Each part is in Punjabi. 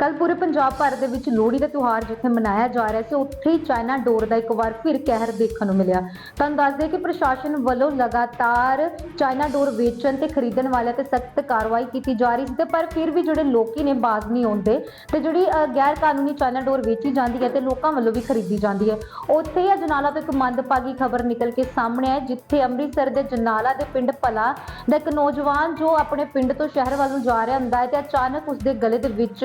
ਕੱਲ ਪੂਰੇ ਪੰਜਾਬ ਭਰ ਦੇ ਵਿੱਚ ਲੋਹੜੀ ਦਾ ਤਿਉਹਾਰ ਜਿੱਥੇ ਮਨਾਇਆ ਜਾ ਰਿਹਾ ਸੀ, ਉੱਥੇ ਹੀ ਚਾਈਨਾ ਡੋਰ ਦਾ ਇੱਕ ਵਾਰ ਫਿਰ ਕਹਿਰ ਦੇਖਣ ਨੂੰ ਮਿਲਿਆ। ਤੁਹਾਨੂੰ ਦੱਸ ਦਈਏ ਕਿ ਪ੍ਰਸ਼ਾਸਨ ਵੱਲੋਂ ਲਗਾਤਾਰ ਚਾਈਨਾ ਡੋਰ ਵੇਚਣ ਤੇ ਖਰੀਦਣ ਵਾਲਿਆਂ ਤੇ ਸਖਤ ਕਾਰਵਾਈ ਕੀਤੀ ਜਾ ਰਹੀ ਸੀ ਤੇ ਪਰ ਫਿਰ ਵੀ ਜਿਹੜੇ ਲੋਕੀ ਨੇ ਬਾਜ਼ ਨਹੀਂ ਆਉਂਦੇ ਤੇ ਜਿਹੜੀ ਗੈਰ ਕਾਨੂੰਨੀ ਚਾਈਨਾ ਡੋਰ ਵੇਚੀ ਜਾਂਦੀ ਹੈ ਤੇ ਲੋਕਾਂ ਵੱਲੋਂ ਵੀ ਖਰੀਦੀ ਜਾਂਦੀ ਹੈ। ਉੱਥੇ ਹੀ ਅਜਨਾਲਾ ਤੋਂ ਇੱਕ ਮੰਦਭਾਗੀ ਖਬਰ ਨਿਕਲ ਕੇ ਸਾਹਮਣੇ ਆਈ, ਜਿੱਥੇ ਅੰਮ੍ਰਿਤਸਰ ਦੇ ਜਨਾਲਾ ਦੇ ਪਿੰਡ ਭਲਾ ਦਾ ਇੱਕ ਨੌਜਵਾਨ ਜੋ ਆਪਣੇ ਪਿੰਡ ਤੋਂ ਸ਼ਹਿਰ ਵੱਲ ਨੂੰ ਜਾ ਰਿਹਾ ਹੁੰਦਾ ਹੈ ਤੇ ਅਚਾਨਕ ਉਸਦੇ ਗਲੇ ਦੇ ਵਿੱਚ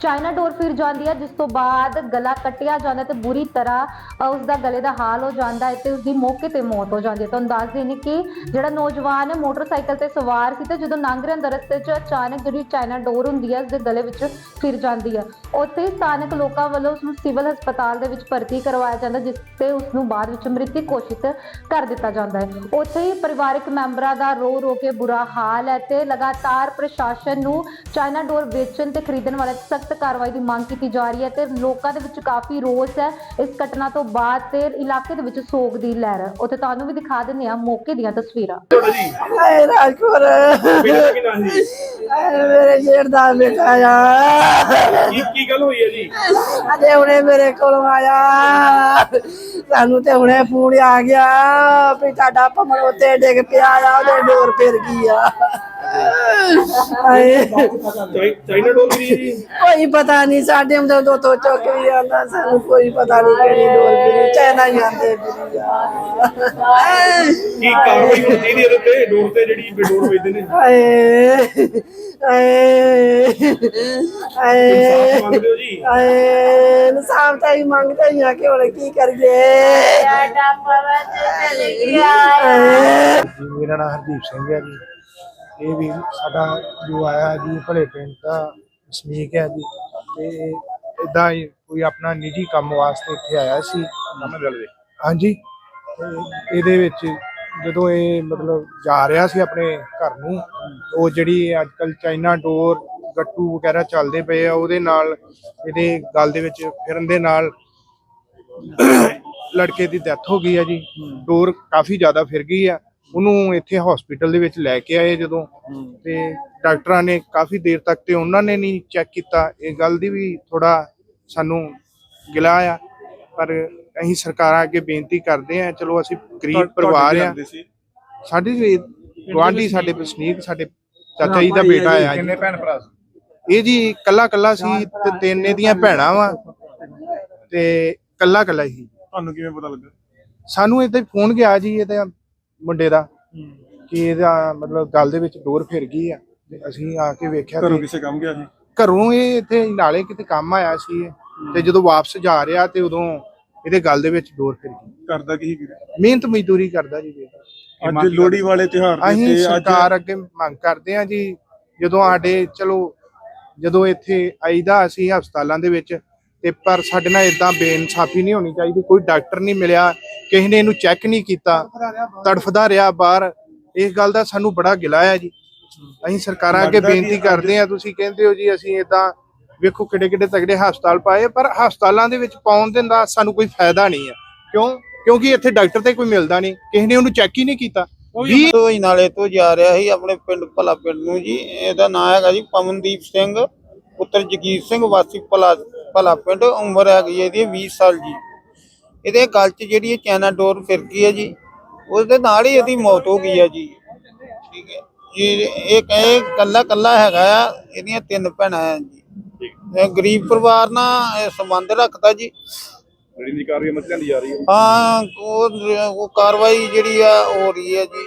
ਚਾਈਨਾ ਡੋਰ ਫਿਰ ਜਾਂਦੀ ਹੈ ਜਿਸ ਤੋਂ ਬਾਅਦ ਗਲਾ ਕੱਟਿਆ ਜਾਂਦਾ ਹੈ ਤੇ ਬੁਰੀ ਤਰ੍ਹਾਂ ਅ, ਉਸਦਾ ਗਲੇ ਦਾ ਹਾਲ ਹੋ ਜਾਂਦਾ ਹੈ ਤੇ ਉਸਦੀ ਮੌਕੇ ਤੇ ਮੌਤ ਹੋ ਜਾਂਦੀ ਹੈ। ਤੁਹਾਨੂੰ ਦੱਸ ਦੇਣੀ ਕਿ ਜਿਹੜਾ ਨੌਜਵਾਨ ਹੈ ਮੋਟਰਸਾਈਕਲ ਤੇ ਸਵਾਰ ਸੀ ਤੇ ਜਦੋਂ ਲੰਘ ਰਿਹਾ ਰਸਤੇ 'ਚ ਅਚਾਨਕ ਜਿਹੜੀ ਚਾਈਨਾ ਡੋਰ ਹੁੰਦੀ ਹੈ ਉਸਦੇ ਗਲੇ ਵਿੱਚ ਫਿਰ ਜਾਂਦੀ ਹੈ ਉੱਥੇ ਹੀ ਸਥਾਨਕ ਲੋਕਾਂ ਵੱਲੋਂ ਉਸ ਨੂੰ ਸਿਵਲ ਹਸਪਤਾਲ ਦੇ ਵਿੱਚ ਭਰਤੀ ਕਰਵਾਇਆ ਜਾਂਦਾ ਜਿਸ ਤੇ ਉਸ ਨੂੰ ਬਾਅਦ ਵਿੱਚ ਮ੍ਰਿਤਕ ਘੋਸ਼ਿਤ ਕਰ ਦਿੱਤਾ ਜਾਂਦਾ ਹੈ। ਉੱਥੇ ਹੀ ਪਰਿਵਾਰਕ ਮੈਂਬਰਾਂ ਦਾ ਰੋ ਰੋ ਕੇ ਬੁਰਾ ਹਾਲ ਹੈ ਤੇ ਲਗਾਤਾਰ ਪ੍ਰਸ਼ਾਸਨ ਨੂੰ ਚਾਈਨਾ ਡੋਰ ਵੇਚਣ ਤੇ ਖਰੀਦਣ ਵਾਲੇ ਤੇ ਸਖਤ ਕਾਰਵਾਈ ਦੀ ਮੰਗ ਕੀਤੀ ਜਾ ਰਹੀ ਹੈ ਤੇ ਲੋਕਾਂ ਦੇ ਵਿੱਚ ਕਾਫੀ ਰੋਸ ਹੈ। ਇਸ ਘਟਨਾ ਤੋਂ ਬਾਅਦ ਤੇ ਇਲਾਕੇ ਦੇ ਵਿੱਚ ਸੋਗ ਦੀ ਲਹਿਰ। ਹੈ ਉੱਥੇ ਤੁਹਾਨੂੰ ਵੀ ਦਿਖਾ ਦਿੰਦੇ ਆ ਮੌਕੇ ਦੀਆਂ ਤਸਵੀਰਾਂ। ਹਾਏ ਬੇਟਾ ਸੀ ਹਾਏ ਮੇਰੇ ਜੇੜ ਦਾ ਬੇਟਾ ਆ। ਕੀ ਕੀ ਗੱਲ ਹੋਈ ਹੈ ਜੀ? ਅਜੇ ਹੁਣੇ ਮੇਰੇ ਕੋਲ ਆਇਆ। ਸਾਨੂੰ ਤੇ ਹੁਣੇ ਫੋਨ ਆ ਗਿਆ ਵੀ ਤੁਹਾਡਾ ਭਮਰ ਉੱਤੇ ਡਿੱਗ ਪਿਆ ਆ ਉਹਦੇ ਡੋਰ ਫਿਰ ਗਈ ਆ? ਹਾਏ ਚਾਈ- ਚਾਈਨਾ ਡੋਰ ਵੀ ਹੈ ਜੀ? ਕੋਈ ਪਤਾ ਨਹੀਂ ਸਾਡੇ ਹੁੰਦੇ ਦੋ ਤੋਂ ਚੁੱਕ ਵੀ ਆਂਦਾ ਸਾਨੂੰ ਕੋਈ ਪਤਾ ਨਹੀਂ ਕਿਹੜੀ ਡੋਰ ਫਿਰ ਚਾਈਨਾ ਹੀ ਆਂਦੇ ਫਿਰ ਆ। ਕੀ ਕਾਰਵਾਈ ਹੋਣੀ ਚਾਹੀਦੀ ਹੈ ਇਹਦੇ ਉੱਤੇ? ਡੋਰ ਤੇ ਜਿਹੜੀ ਬੇਡੋਰ ਵੇਚਦੇ ਨੇ। ਹਾਏ ਹਾਏ ਹਾਏ ਇਨਸਾਫ ਮੰਗਦੇ ਹੋ ਜੀ? ਆਏ ਇਨਸਾਫ ਤਾਂ ਹੀ ਮੰਗਦੇ ਹੀ ਆ ਕਿ ਹੁਣ ਕੀ ਕਰੀਏ। ਜੀ ਮੇਰਾ ਨਾਮ ਹਰਦੀਪ ਸਿੰਘ ਹੈ ਜੀ। ਇਹ ਵੀ ਸਾਡਾ ਜੋ ਆਇਆ ਜੀ ਭਲੇ ਪਿੰਡ ਦਾ ਵਸਨੀਕ ਹੈ ਜੀ। ਤੇ ਇਦਾਂ ਹੀ ਕੋਈ ਆਪਣਾ ਨਿੱਜੀ ਕੰਮ ਵਾਸਤੇ ਇੱਥੇ ਆਇਆ ਸੀ। ਕੰਮ ਗੱਲ ਦੇ। ਹਾਂਜੀ। ਤੇ ਇਹਦੇ ਵਿੱਚ ਜਦੋਂ ਇਹ ਮਤਲਬ ਜਾ ਰਿਹਾ ਸੀ ਆਪਣੇ ਘਰ ਨੂੰ ਉਹ ਜਿਹੜੀ ਅੱਜ ਕੱਲ ਚਾਈਨਾ ਡੋਰ ਗੱਟੂ ਵਗੈਰਾ ਚੱਲਦੇ ਪਏ ਆ ਉਹਦੇ ਨਾਲ ਇਹਦੇ ਗਲ ਦੇ ਵਿੱਚ ਫਿਰਨ ਦੇ ਨਾਲ ਲੜਕੇ ਦੀ ਡੈਥ ਹੋ ਗਈ ਆ ਜੀ। ਡੋਰ ਕਾਫੀ ਜ਼ਿਆਦਾ ਫਿਰ ਗਈ ਆ। ਉਹਨੂੰ ਇੱਥੇ ਹਸਪੀਟਲ ਦੇ ਵਿੱਚ ਲੈ ਕੇ ਆਏ ਜਦੋਂ ਤੇ ਡਾਕਟਰਾਂ ਨੇ ਕਾਫੀ ਦੇਰ ਤੱਕ ਤੇ ਉਹਨਾਂ ਨੇ ਨਹੀਂ ਚੈੱਕ ਕੀਤਾ। ਇਹ ਗੱਲ ਦੀ ਵੀ ਥੋੜਾ ਸਾਨੂੰ ਗਿਲਾ ਆ। ਪਰ ਅਸੀਂ ਸਰਕਾਰਾਂ ਅੱਗੇ ਬੇਨਤੀ ਕਰਦੇ ਆ ਚਲੋ ਅਸੀਂ ਗਰੀਬ ਪਰਿਵਾਰ ਆ। ਸਾਡੇ ਗਵਾਂਢੀ ਸਾਡੇ ਵਸਨੀਕ ਸਾਡੇ ਚਾਚਾ ਜੀ ਦਾ ਬੇਟਾ ਆ। ਜੀ ਕਿੰਨੇ ਭੈਣ ਭਰਾ ਇਹ ਜੀ ਕੱਲਾ ਕੱਲਾ ਸੀ ਤੇ ਤਿੰਨ ਇਹਦੀਆਂ ਭੈਣਾਂ ਵਾ। ਤੇ ਕੱਲਾ ਕੱਲਾ ਹੀ। ਤੁਹਾਨੂੰ ਕਿਵੇਂ ਪਤਾ ਲੱਗਾ? ਸਾਨੂੰ ਇਹਦੇ ਫੋਨ ਗਿਆ ਜੀ ਇਹਦੇ ਮੁੰਡੇ ਦਾ ਕਿ ਇਹਦਾ ਮਤਲਬ ਗੱਲ ਦੇ ਵਿੱਚ ਡੋਰ ਫਿਰ ਗਈ ਆ ਤੇ ਅਸੀਂ ਆ ਕੇ ਵੇਖਿਆ ਘਰੋਂ ਕਿਸੇ ਕੰਮ ਗਿਆ ਜੀ ਘਰੋਂ ਇਹ ਇੱਥੇ ਨਾਲੇ ਕਿਤੇ ਕੰਮ ਆਇਆ ਸੀ ਇਹ, ਤੇ ਜਦੋਂ ਵਾਪਸ ਜਾ ਰਿਹਾ ਤੇ ਉਦੋਂ ਇਹਦੇ ਗੱਲ ਦੇ ਵਿੱਚ ਡੋਰ ਫਿਰ ਗਈ। ਕਰਦਾ ਕੀ ਸੀ? ਮਿਹਨਤ ਮਜ਼ਦੂਰੀ ਕਰਦਾ ਜੀ ਇਹ। ਅੱਜ ਲੋਹੜੀ ਵਾਲੇ ਤਿਉਹਾਰ ਦੇ ਅਸੀਂ ਤੇ ਅੱਜ ਸਰਕਾਰ ਅੱਗੇ ਮੰਗ ਕਰਦੇ ਹਾਂ ਜੀ ਜਦੋਂ ਸਾਡੇ ਚਲੋ ਜਦੋਂ ਇੱਥੇ ਆਈਦਾ ਅਸੀਂ ਹਸਪਤਾਲਾਂ ਦੇ ਵਿੱਚ ਤੇ ਪਰ ਸਾਡੇ ਨਾਲ ਇਦਾਂ ਬੇਇਨਸਾਫੀ ਨਹੀਂ ਹੋਣੀ ਚਾਹੀਦੀ ਕੋਈ ਡਾਕਟਰ ਨਹੀਂ ਮਿਲਿਆ ਕਿਸੇ ਨੇ ਇਹਨੂੰ ਚੈੱਕ ਨਹੀਂ ਕੀਤਾ ਤੜਫਦਾ ਰਿਹਾ ਬਾਹਰ। ਇਸ ਗੱਲ ਦਾ ਸਾਨੂੰ ਬੜਾ ਗਿਲਾ ਹੈ ਜੀ। ਅਸੀਂ ਸਰਕਾਰਾਂ ਅੱਗੇ ਬੇਨਤੀ ਕਰਦੇ ਹਾਂ ਤੁਸੀਂ ਕਹਿੰਦੇ ਹੋ ਜੀ ਅਸੀਂ ਇਦਾਂ ਵੇਖੋ ਕਿੱਡੇ ਕਿੱਡੇ ਤਗੜੇ ਹਸਪਤਾਲ ਪਾਏ ਪਰ ਹਸਪਤਾਲਾਂ ਦੇ ਵਿੱਚ ਪਾਉਣ ਦੇ ਦਾ ਸਾਨੂੰ ਕੋਈ ਫਾਇਦਾ ਨਹੀਂ ਹੈ। ਕਿਉਂ? ਕਿਉਂਕਿ ਇੱਥੇ ਡਾਕਟਰ ਤੇ ਕੋਈ ਮਿਲਦਾ ਨਹੀਂ ਕਿਸੇ ਨੇ ਉਹਨੂੰ ਚੈੱਕ ਹੀ ਨਹੀਂ ਕੀਤਾ। ਵੀਹ ਤੋਂ ਹੀ ਨਾਲੇ ਤੋਂ ਜਾ ਰਿਹਾ ਸੀ ਆਪਣੇ ਪਿੰਡ ਭਲਾ ਪਿੰਡ ਨੂੰ ਜੀ। ਇਹਦਾ ਨਾਮ ਹੈਗਾ ਜੀ ਪਵਨਦੀਪ ਸਿੰਘ ਪੁੱਤਰ ਜਗੀਰ ਸਿੰਘ ਵਾਸੀ ਭਲਾ ਭਲਾ ਪਿੰਡ ਉਮਰ ਹੈਗੀ ਇਹਦੀ 20 ਸਾਲ ਜੀ। ਇਹਦੇ ਗਲ 'ਚ ਜਿਹੜੀ ਇਹ ਚਾਈਨਾ ਡੋਰ ਫਿਰ ਗਈ ਹੈ ਜੀ ਉਹਦੇ ਨਾਲ ਹੀ ਇਹਦੀ ਮੌਤ ਹੋ ਗਈ ਹੈ ਜੀ। ਠੀਕ ਹੈ। ਜੀ ਇਹ ਕਹੇ ਕੱਲਾ ਕੱਲਾ ਹੈਗਾ ਆ ਇਹਦੀਆਂ ਤਿੰਨ ਭੈਣਾਂ ਆ ਜੀ। ਇਹ ਗਰੀਬ ਪਰਿਵਾਰ ਨਾਲ ਇਹ ਸੰਬੰਧ ਰੱਖਦਾ ਜੀ। ਜਿਹੜੀ ਦੀ ਕਾਰਵਾਈ ਮਤਲਬ ਲਿਆਂਦੀ ਜਾ ਰਹੀ ਹੈ। ਹਾਂ ਉਹ ਉਹ ਕਾਰਵਾਈ ਜਿਹੜੀ ਆ ਹੋ ਰਹੀ ਹੈ ਜੀ।